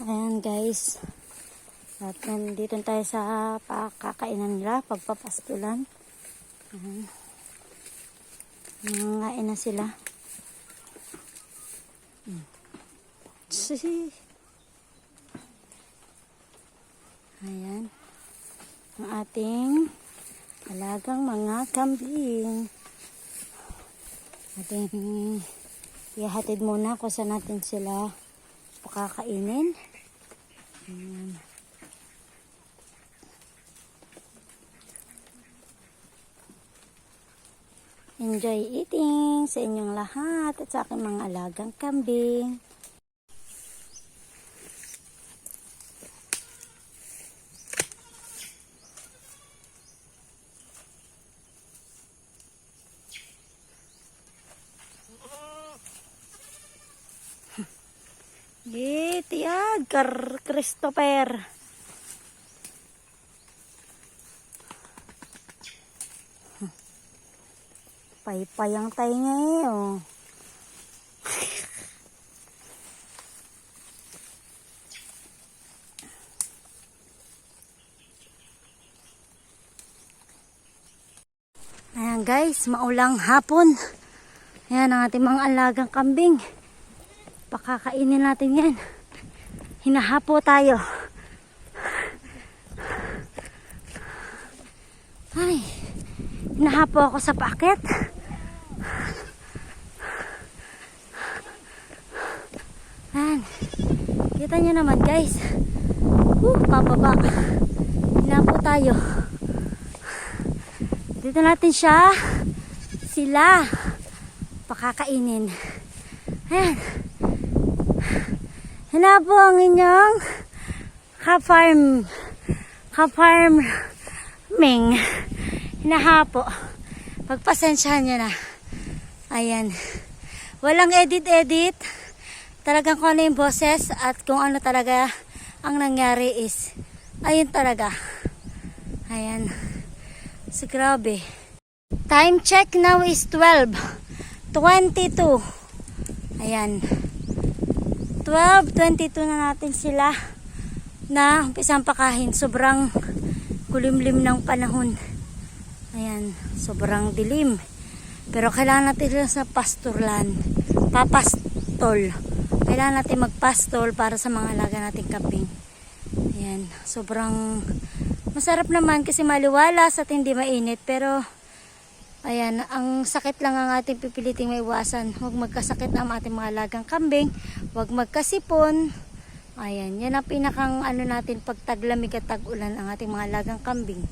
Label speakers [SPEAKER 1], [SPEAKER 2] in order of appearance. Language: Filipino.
[SPEAKER 1] Ayan guys. At nandito tayo sa pakakainan nila, pagpapastulan. Ayan. Nangangain na sila. Hmm. Ayan. Ang ating alagang mga kambing. Ating ihatid muna kung saan natin sila pakakainin. Ayan. Enjoy eating sa inyong lahat at sa aking mga alagang kambing. Gitiyag, Kar Christopher. Paypay ang tayo niya eh, oh. Ayan guys, maulang hapon. Ayan ang ating mga alagang kambing. Pakakainin natin yan. Hinahapo tayo. Ay, hinahapo ako sa paket. Ayan. Kita nyo naman guys. Uh, pababa. Hinahapo tayo. Dito natin siya. Sila. Pakakainin. Ayan. Hina po ang inyong ka-farm ka-farm ming hinahapo. Pagpasensyahan nyo na. Ayan. Walang edit-edit. Talagang kung ano yung boses at kung ano talaga ang nangyari is ayun talaga. Ayan. So, grabe. Time check now is 12. 22. Ayan. 12.22 na natin sila na umpisang pakahin. Sobrang kulimlim ng panahon. Ayan, sobrang dilim. Pero kailangan natin sila sa pasturlan. Papastol. Kailangan natin magpastol para sa mga alaga nating kaping. Ayan, sobrang masarap naman kasi maliwalas at hindi mainit. Pero Ayan, ang sakit lang ang ating pipiliting maiwasan. Huwag magkasakit ang ating mga alagang kambing. Huwag magkasipon. Ayan, yan ang pinakang ano natin pag taglamig at tag-ulan ang ating mga alagang kambing.